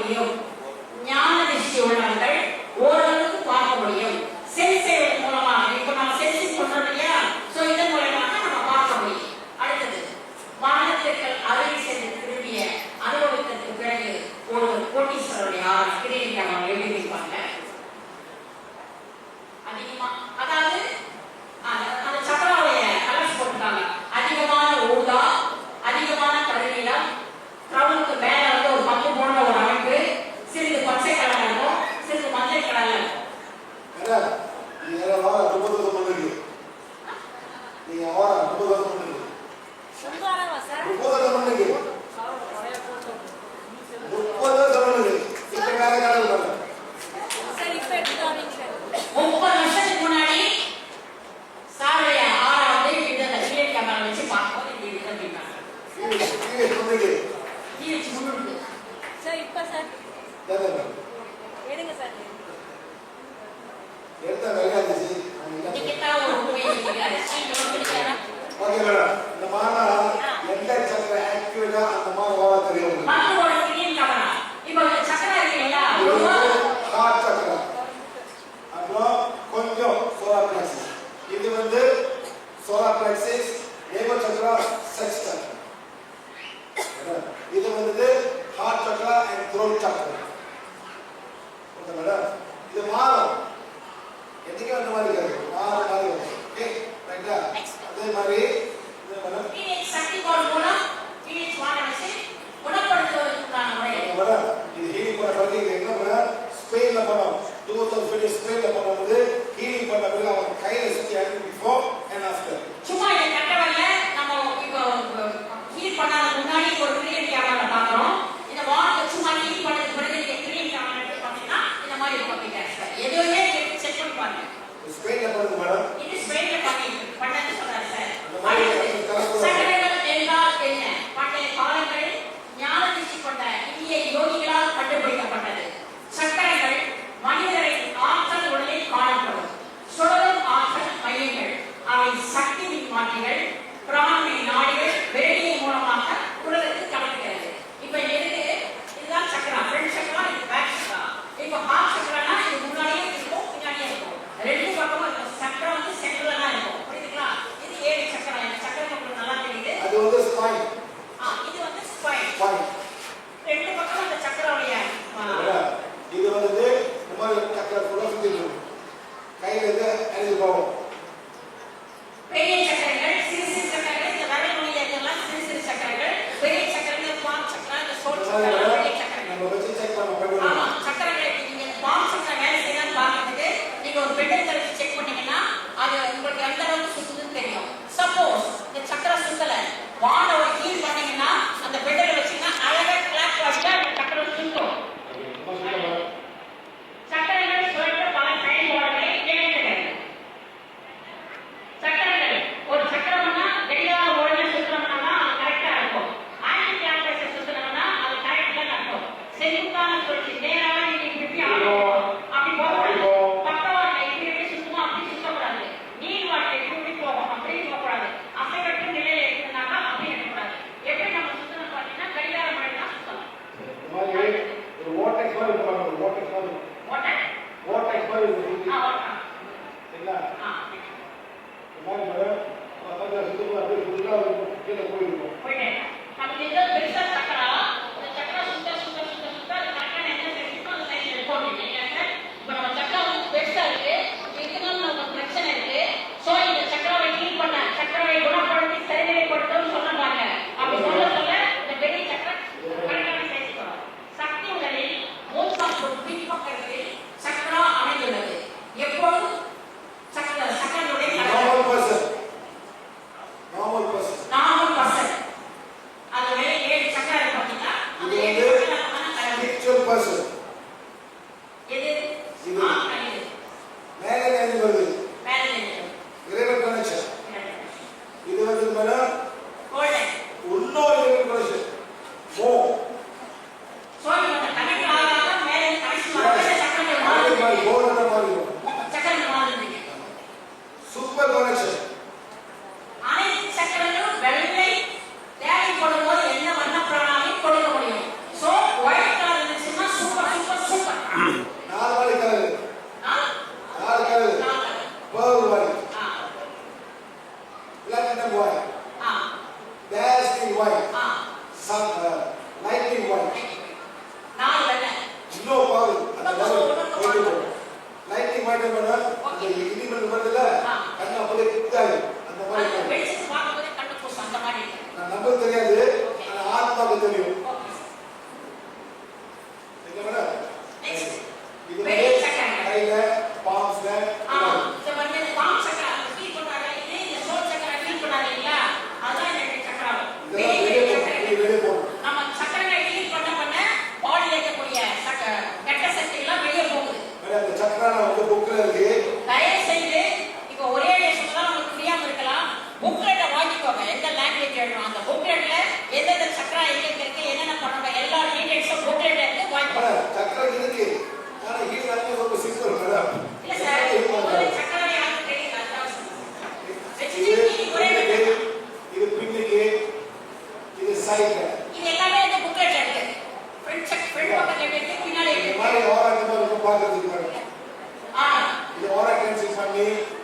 acolheu 40. black and white. Ah. Dash in white. Ah. Sun, uh, lightning white. நான் என்ன? No problem. அந்த மாதிரி lightning white என்ன? அந்த இனிமல் வருதுல கண்ண அப்படியே குத்தாது. அந்த மாதிரி வெளிச்சம் பார்க்கும்போது கண்ணு கூசும் அந்த மாதிரி. வந்து புக்ல இருக்கு. தயவு செய்து 하나님이